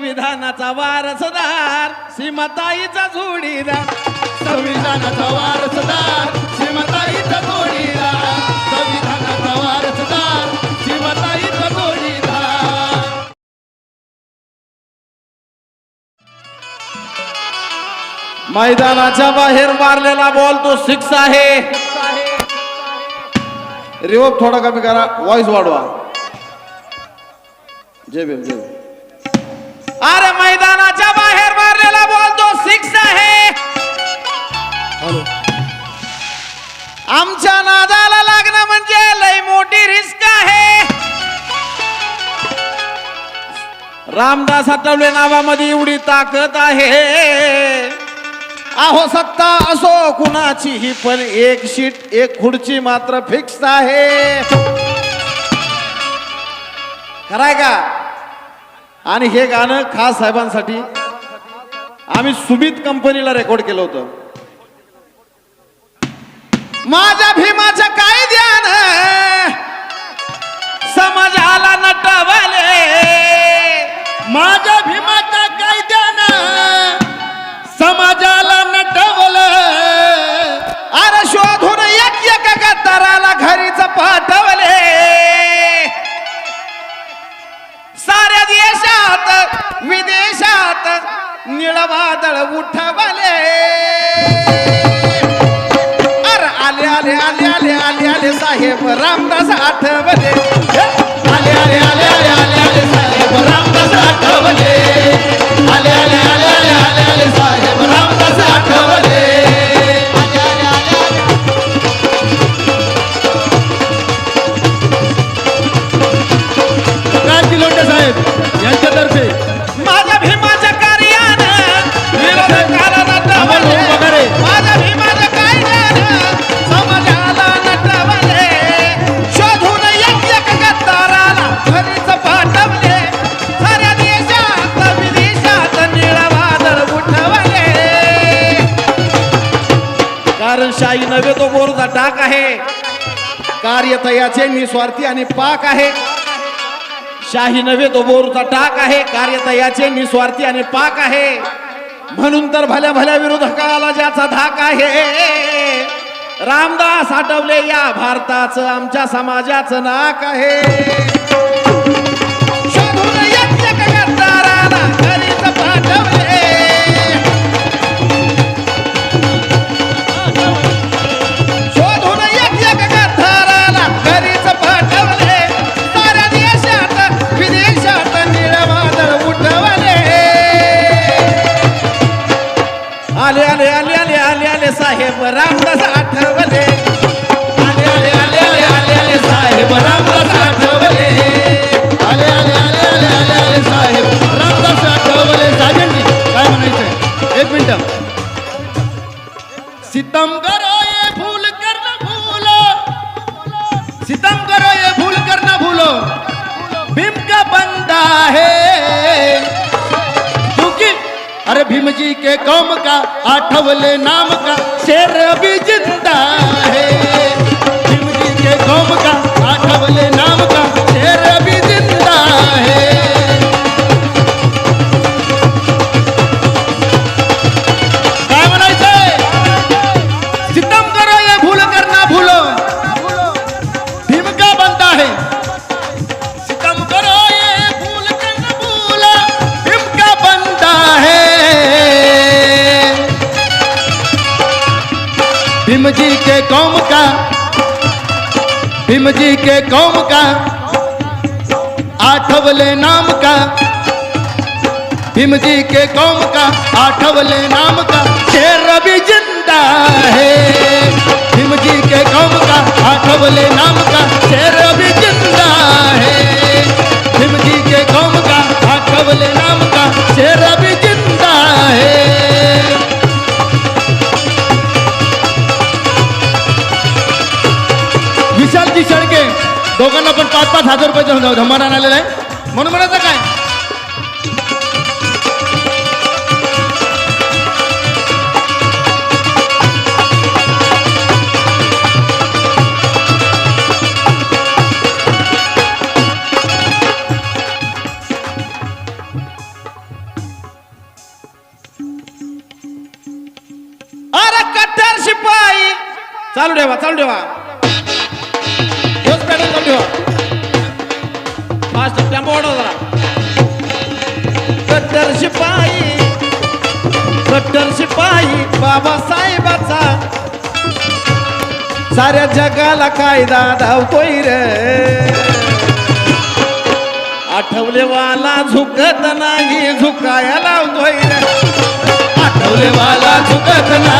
संविधानाचा वारसदार सीमाताईचा जोडीदार. संविधानाचा वारसदार श्रीमताईचा जोडीदार. संविधानाचा वारसदार श्रीमताईचा जोडीदार. मैदानाच्या बाहेर मारलेला बॉल तो सिक्स आहे. रिवप थोडा कमी करा व्हॉइस वाढवा. जय भीम जय भीम. अरे मैदानाच्या बाहेर मारलेला बॉल तो सिक्स आहे. आमच्या नादाला लागणं म्हणजे लय मोठी रिस्क आहे. रामदास आठवले नावामध्ये एवढी ताकद आहे. अहो सत्ता असो कुणाची ही पण एक शीट एक खुर्ची मात्र फिक्स आहे. कराय का? आणि हे गाणं खास साहेबांसाठी आम्ही सुमित कंपनीला रेकॉर्ड केलं होतं. माझ्या भीमाच्या निळवादळ उठवले. अर आले आले आले आले आले आले साहेब रामदास आठवले. कारण शाही नव्हे तो बोरचा टाक आहे. कार्यतयाचे स्वार्थी आणि पाक आहे. शाही नव्हे तो बोरचा टाक आहे. कार्यतयाचे स्वार्थी आणि पाक आहे. म्हणून तर भल्या भल्या विरोधकाला ज्याचा धाक आहे. रामदास आठवले या भारताचं आमच्या समाजाचं नाक आहे. भीम जी के कौम का आठवले नाम का शेर अभी जिंदा है। भीम जी के कौम का आठवले नाम का। के कौम का भीम जी के कौम का आठवले नाम का भीम जी के कौम का आठवले नाम का। शेर भी जिंदा है। चालू ठेवा चालू ठेवा फास्ट टेम्पो वाढव जरा कट्टर शिपाई कट्टर शिपाई बाबासाहेबाचा साऱ्या जगाला कायदा धावतोय रे। आठवले वाला झुकत नाही झुकाया लावतोय रे। आठवले वाला झुकत नाही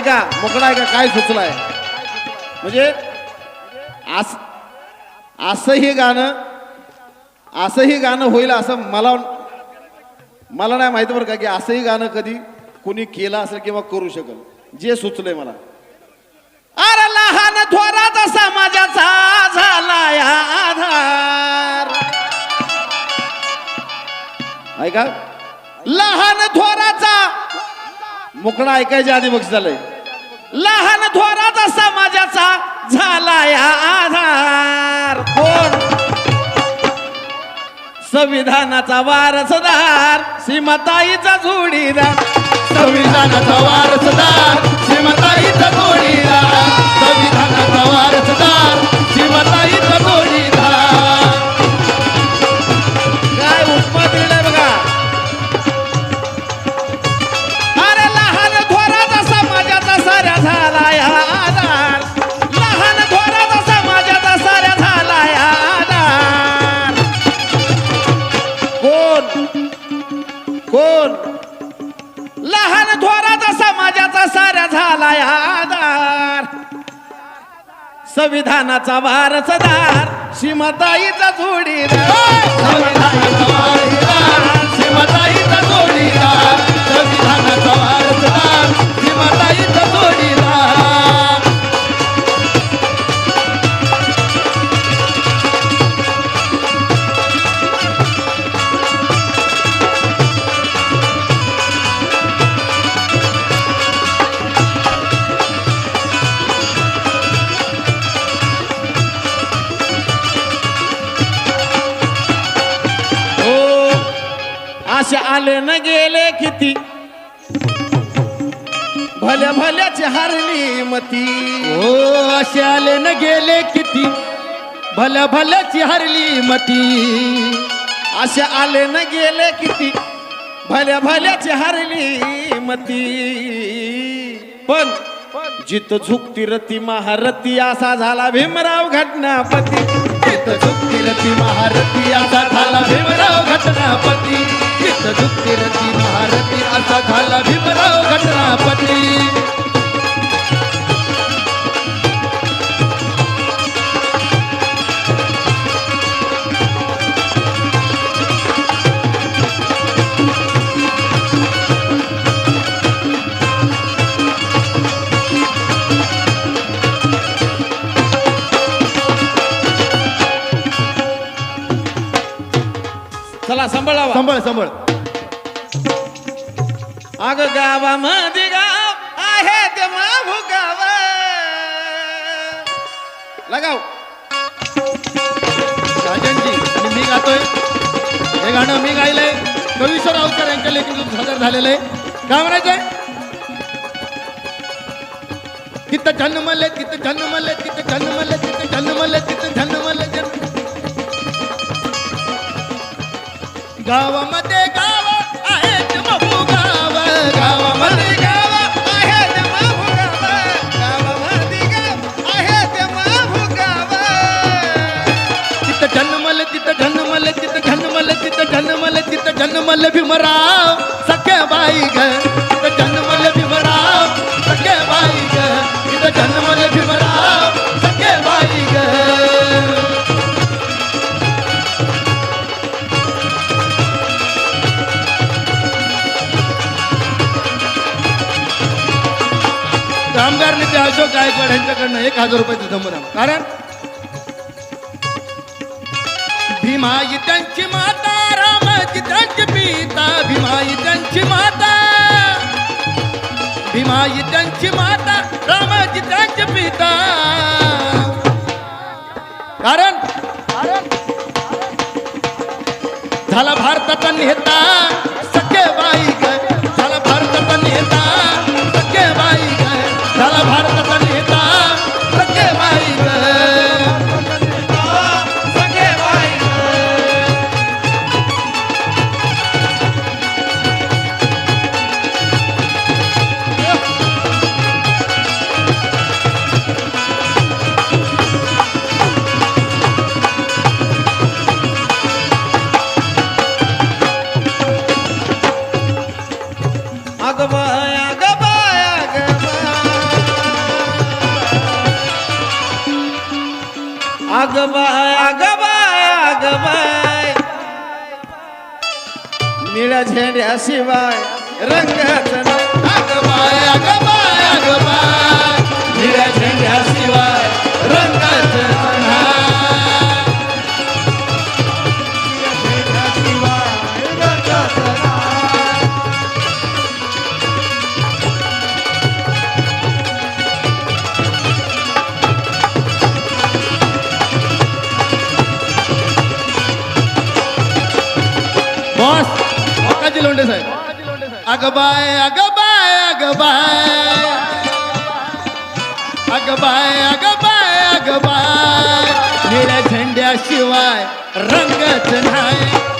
ऐका मोकळा ऐका काय सुचलाय? म्हणजे अस असं हे गाणं असं हे गाणं होईल असं मला मला नाही माहिती बरं का की असंही गाणं कधी कुणी केलं असेल किंवा करू शकल. जे सुचलंय मला. अरे लहान थोराचा समाजाचा झाला आधार. ऐका. लहान थोराचा मुकडा ऐकायच्या आधी बघ झालंय. लहान थोराचा समाजाचा झाला या आधार. कोण? संविधानाचा वारसदार सीमाताईचा जोडीदार. संविधानाचा वारसदार. कोण? लहान थोराचा समाजाचा साऱ्या झाला आधार. संविधानाचा वारसदार श्रीमताईचा जोडीदार. संविधानाचा वारसदार श्रीमताईचा जोडीदार संविधानाचा वारसदार भल्या भल्याची हरली मती. हो असे आले न गेले किती? भल्या भल्याची हरली मती. असे आले न गेले किती? भल्या भल्याची हरली मती. पण जित झुकती रती महारथी असा झाला भीमराव घटनापती. चित्त झुकती रती महारथी असा झाला भीमराव घटनापती. चला सांभाळावा संभळ संभळ. अग गावामध्ये गाव आहे ते माभू गाव. लगाव. राजनजी आणि मी गातोय. हे गाणं मी गायलंय. कवीश्वर अवकर यांच्या लेखीतून सादर झालेलं आहे काय म्हणायचंय? तिथं जन्मले तिथं जन्मले तिथं जन्मले तिथं जन्मले तिथं जन्मले जन्म गावामध्ये गाव आहेत महू गाव गावामध्ये गाव आहेत महू गाव गावामध्ये गाव आहेत महू गाव तिथं जन्मल तिथं जन्मल तिथं जन्मल तिथं जन्मल तिथं जन्मल भीमराव सख्या बाई ग कामगार नेते अशोक गायकवाड यांच्याकडनं एक हजार रुपयाचं संबंध कारण भीमाई त्यांची माता रामाची त्यांची पिता भीमाई त्यांची माता. भीमाई त्यांची माता रामाची त्यांची पिता. कारण झाला भारताचा नेता सखे बाई झाला भारताचा नेता. झेंड्याशिवाय रंगाच अगबाय अगबाय अगबाय निळ्या झेंड्याशिवाय रंगाच बॉस काजी लोंढे साहेब. अगबाय अगबाय अगबाय अगबाय अगबाय अगबाय निळ्या झेंड्याशिवाय रंगच नाही.